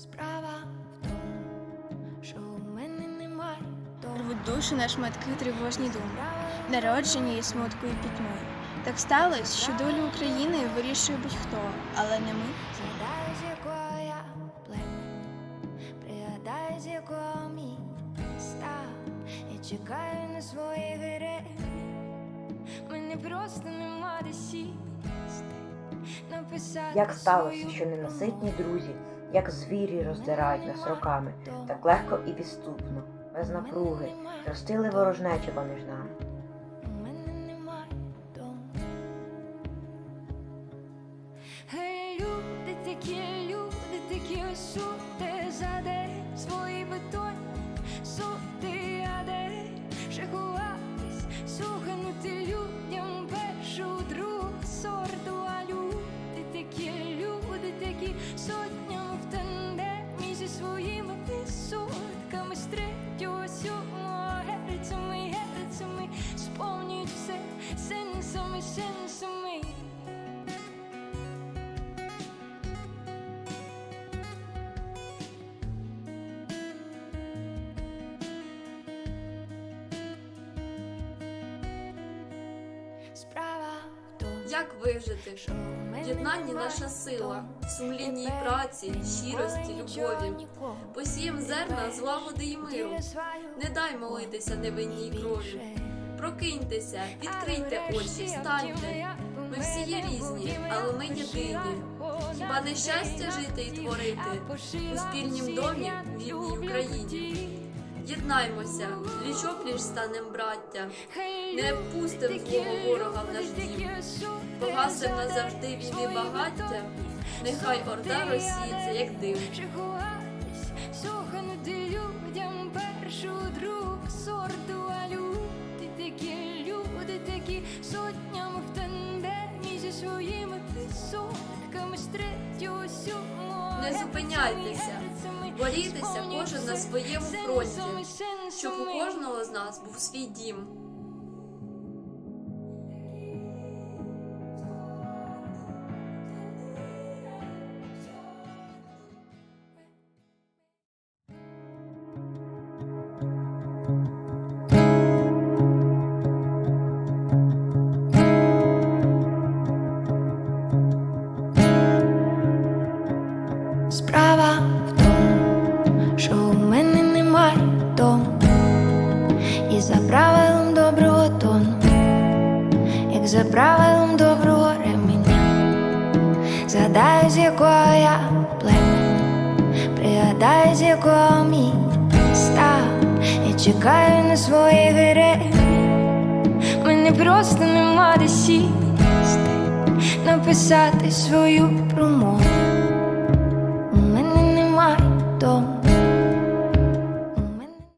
Справа в тому, що в мене немає дому. Рвуть душу на шматки тривожні думи, народжені і смутку пітьми. Так сталося, що долю України вирішує будь-хто, але не ми. Згадай, якого я племені, пригадай, з якого мій міста. Я чекаю на свої гири. Мене просто нема де. Написати. Як сталося, що ненаситні друзі як звірі роздирають нас роками, так легко і підступно, без напруги, ростили ворожнечу поміж нами. Люди такі, люди такі шути, за своїми висотками з третього сьомого герцями, герцями сповнюють все сенсами, сенсами. Як вижити? в наша сила, в сумлінній праці, щирості, любові. Посієм зерна злагоди й миру. Не дай молитися невинній крові. Прокиньтеся, відкрийте очі, встаньте. Ми всі є різні, але ми єдині. Хіба не щастя жити і творити у спільнім домі в вільній Україні? Єднаймося, пліч-опліч станем браття. Не пустим злого ворога в наш дім. Погасим назавжди війни багаття. Нехай орда розсіється, як дим. Сотнями в тандемі зі своїми висотками з третього сьомого. Не зупиняйтеся, борітеся кожен на своєму фронті, щоб у кожного з нас був свій дім. За правилом доброго ременя, згадаю, з якого я племені, пригадаю, з якого міста, я чекаю на свої гри, мене просто нема де сісти, написати свою промову.